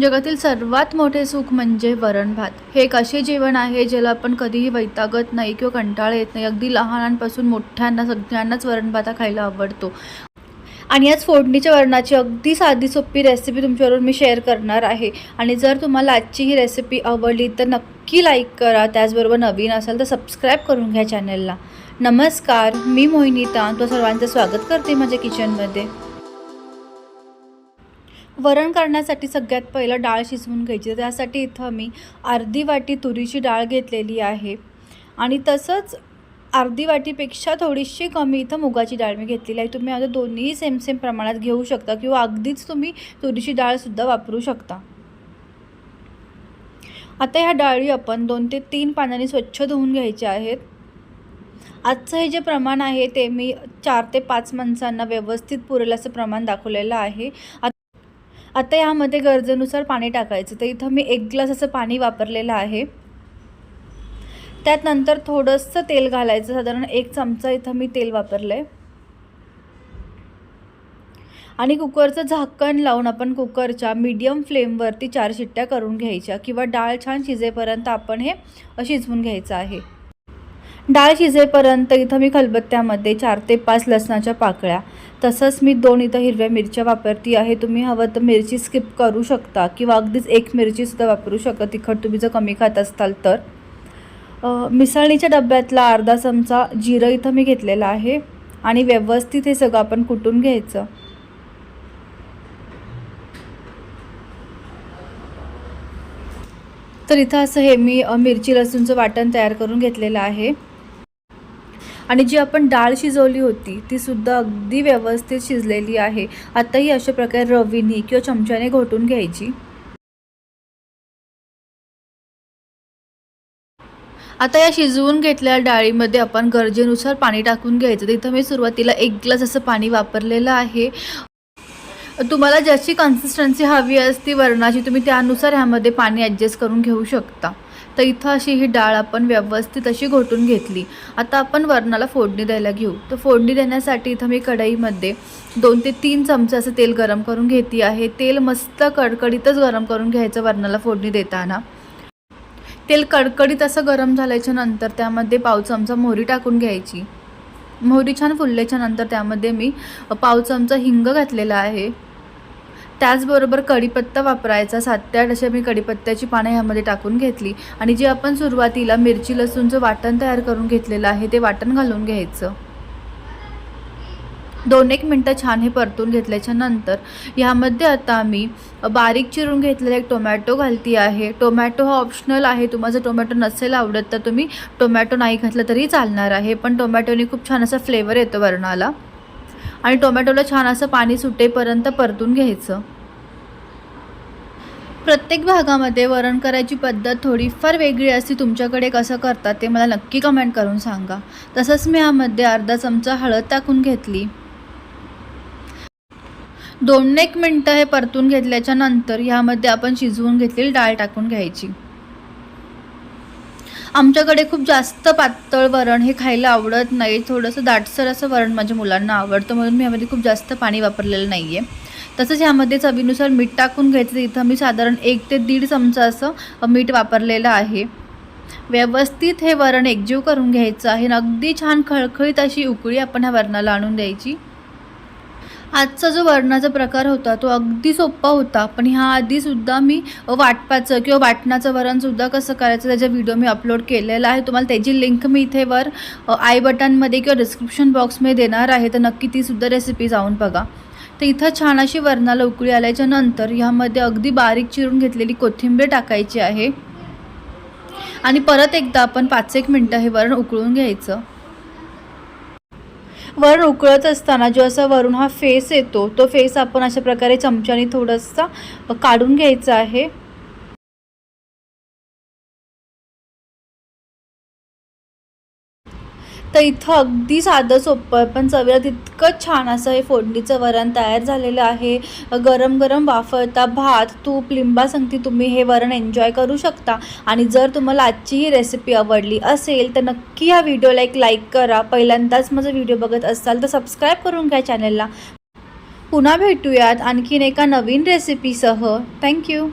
जगातील सर्वात मोठे सुख म्हणजे वरण भात. हे एक असे जेवण आहे ज्याला आपण कधीही वैतागत नाही किंवा कंटाळा येत नाही. अगदी लहानांपासून मोठ्यांना सगळ्यांनाच वरण भात खायला आवडतो. आणि आज फोडणीच्या वरणाची अगदी साधी सोपी रेसिपी तुमच्याबरोबर मी शेअर करणार आहे. आणि जर तुम्हाला आजची ही रेसिपी आवडली तर नक्की लाईक करा. त्याचबरोबर नवीन असाल तर सबस्क्राईब करून घ्या चॅनलला नमस्कार मी मोहिनीता. तो सर्वांचं स्वागत करते माझ्या किचनमध्ये वरण करण्यासाठी सगळ्यात पहिलं डाळ शिजवून घ्यायची. त्यासाठी इथं मी अर्धी वाटी तुरीची डाळ घेतलेली आहे. आणि तसंच अर्धी वाटीपेक्षा थोडीशी कमी इथं मुगाची डाळ मी घेतलेली आहे. तुम्ही आता दोन्ही सेम सेम प्रमाणात घेऊ शकता किंवा अगदीच तुम्ही तुरीची डाळसुद्धा वापरू शकता. आता ह्या डाळी आपण दोन ते तीन पाण्याने स्वच्छ धुवून घ्यायच्या आहेत. आजचं हे जे प्रमाण आहे ते मी चार ते पाच माणसांना व्यवस्थित पुरेल असं प्रमाण दाखवलेलं आहे. आता यामध्ये गरजेनुसार पाणी टाकायचं. तर इथं मी एक ग्लास असं पाणी वापरलेलं आहे. त्यात नंतर थोडंसं तेल घालायचं. साधारण एक चमचा इथं मी तेल वापरलं आहे आणि कुकरचं झाकण लावून आपण कुकरच्या मीडियम फ्लेमवरती चार शिट्ट्या करून घ्यायच्या किंवा डाळ छान शिजेपर्यंत आपण हे शिजवून घ्यायचं आहे. डाळ शिजेपर्यंत इथं मी खलबत्त्यामध्ये चार ते पाच लसणाच्या पाकळ्या. तसंच मी दोन इथं हिरव्या मिरच्या वापरती आहे. तुम्ही हवं तर मिरची स्किप करू शकता किंवा अगदीच एक मिरचीसुद्धा वापरू शकता. तिखट तुम्ही जर कमी खात असाल तर. मिसळणीच्या डब्यातला अर्धा चमचा जिरं इथं मी घेतलेला आहे आणि व्यवस्थित हे सगळं आपण कुटून घ्यायचं. तर इथं असं हे मी मिरची लसूणचं वाटण तयार करून घेतलेलं आहे. आणि जी आपण डाळ शिजवली होती ती सुद्धा अगदी व्यवस्थित शिजलेली आहे. आताही अशा प्रकारे रवीने किंवा चमच्याने घोटून घ्यायची. आता या शिजवून घेतलेल्या डाळीमध्ये आपण गरजेनुसार पाणी टाकून घ्यायचं. तिथं मी सुरुवातीला एक ग्लास असं पाणी वापरलेलं आहे. तुम्हाला ज्याची कन्सिस्टन्सी हवी असती वरणाची तुम्ही त्यानुसार ह्यामध्ये पाणी ॲडजस्ट करून घेऊ शकता. तर इथं अशी ही डाळ आपण व्यवस्थित अशी घोटून घेतली. आता आपण वरणाला फोडणी द्यायला घेऊ. तर फोडणी देण्यासाठी इथं मी कढईमध्ये दोन ते तीन चमचे असं तेल गरम करून घेते आहे. तेल मस्त कडकडीतच गरम करून घ्यायचं वरणाला फोडणी देताना. तेल कडकडीत असं गरम झाल्याच्यानंतर त्यामध्ये पाव चमचा मोहरी टाकून घ्यायची. मोहरी छान फुलल्याच्या नंतर त्यामध्ये मी पाव चमचा हिंग घातलेला आहे. त्याचबरोबर कढीपत्ता वापरायचा सात ते आठ अशा मी कढीपत्त्याची पानं ह्यामध्ये टाकून घेतली. आणि जे आपण सुरुवातीला मिरची लसूणचं वाटण तयार करून घेतलेलं आहे ते वाटण घालून घ्यायचं. दोन एक मिनटं छान हे परतून घेतल्याच्या नंतर ह्यामध्ये आता मी बारीक चिरून घेतलेला एक टोमॅटो घालती आहे. टोमॅटो हा ऑप्शनल आहे तुम्हाला जर टोमॅटो नसेल आवडत तर तुम्ही टोमॅटो नाही घातलं तरी चालणार आहे. पण टोमॅटोने खूप छान असा फ्लेवर येतो वरणाला. आणि टोमॅटोला छान असं पाणी सुटेपर्यंत परतून घ्यायचं. प्रत्येक भागामध्ये वरण करायची पद्धत थोडीफार वेगळी असती. तुमच्याकडे कसं करतात ते मला नक्की कमेंट करून सांगा. तसंच मी यामध्ये अर्धा चमचा हळद टाकून घेतली. दोन एक मिनटं हे परतून घेतल्याच्या नंतर ह्यामध्ये आपण शिजवून घेतलेली डाळ टाकून घ्यायची. आमच्याकडे खूप जास्त पातळ वरण हे खायला आवडत नाही. थोडंसं दाटसर असं वरण माझ्या मुलांना आवडतं म्हणून मी यामध्ये खूप जास्त पाणी वापरलेलं नाही आहे तसंच ह्यामध्ये चवीनुसार मीठ टाकून घ्यायचं. इथं मी साधारण एक ते दीड चमचा असं मीठ वापरलेलं आहे. व्यवस्थित हे वरण एकजीव करून घ्यायचं आहे. अगदी छान खळखळीत अशी उकळी आपण ह्या वरणाला आणून द्यायची. आजचा जो वरणाचा प्रकार होता तो अगदी सोपा होता. पण ह्या आधीसुद्धा मी वाटपाचं किंवा वाटणाचं वरणसुद्धा कसं करायचं त्याचा व्हिडिओ मी अपलोड केलेला आहे. तुम्हाला त्याची लिंक मी इथे वर आय बटनमध्ये किंवा डिस्क्रिप्शन बॉक्समध्ये देणार आहे. तर नक्की तीसुद्धा रेसिपी जाऊन बघा. तर इथं छान अशी वरणाला उकळी आल्याच्यानंतर ह्यामध्ये अगदी बारीक चिरून घेतलेली कोथिंबीर टाकायची आहे. आणि परत एकदा आपण पाच एक मिनटं हे वरण उकळून घ्यायचं. वरण उकळत असताना जो असा वरून हा फेस येतो तो फेस आपण अशा प्रकारे चमच्याने थोडासा काढून घ्यायचा आहे. तर इथं अगदी साधं सोपं पण चवीला तितकं छान असं हे फोडणीचं वरण तयार झालेलं आहे. गरम गरम वाफळता भात तूप लिंबासंगती तुम्ही हे वरण एन्जॉय करू शकता. आणि जर तुम्हाला आजची ही रेसिपी आवडली असेल तर नक्की या व्हिडिओला एक लाईक करा. पहिल्यांदाच माझा व्हिडिओ बघत असाल तर सबस्क्राईब करून घ्या चॅनलला पुन्हा भेटूयात आणखीन एका नवीन रेसिपीसह थँक्यू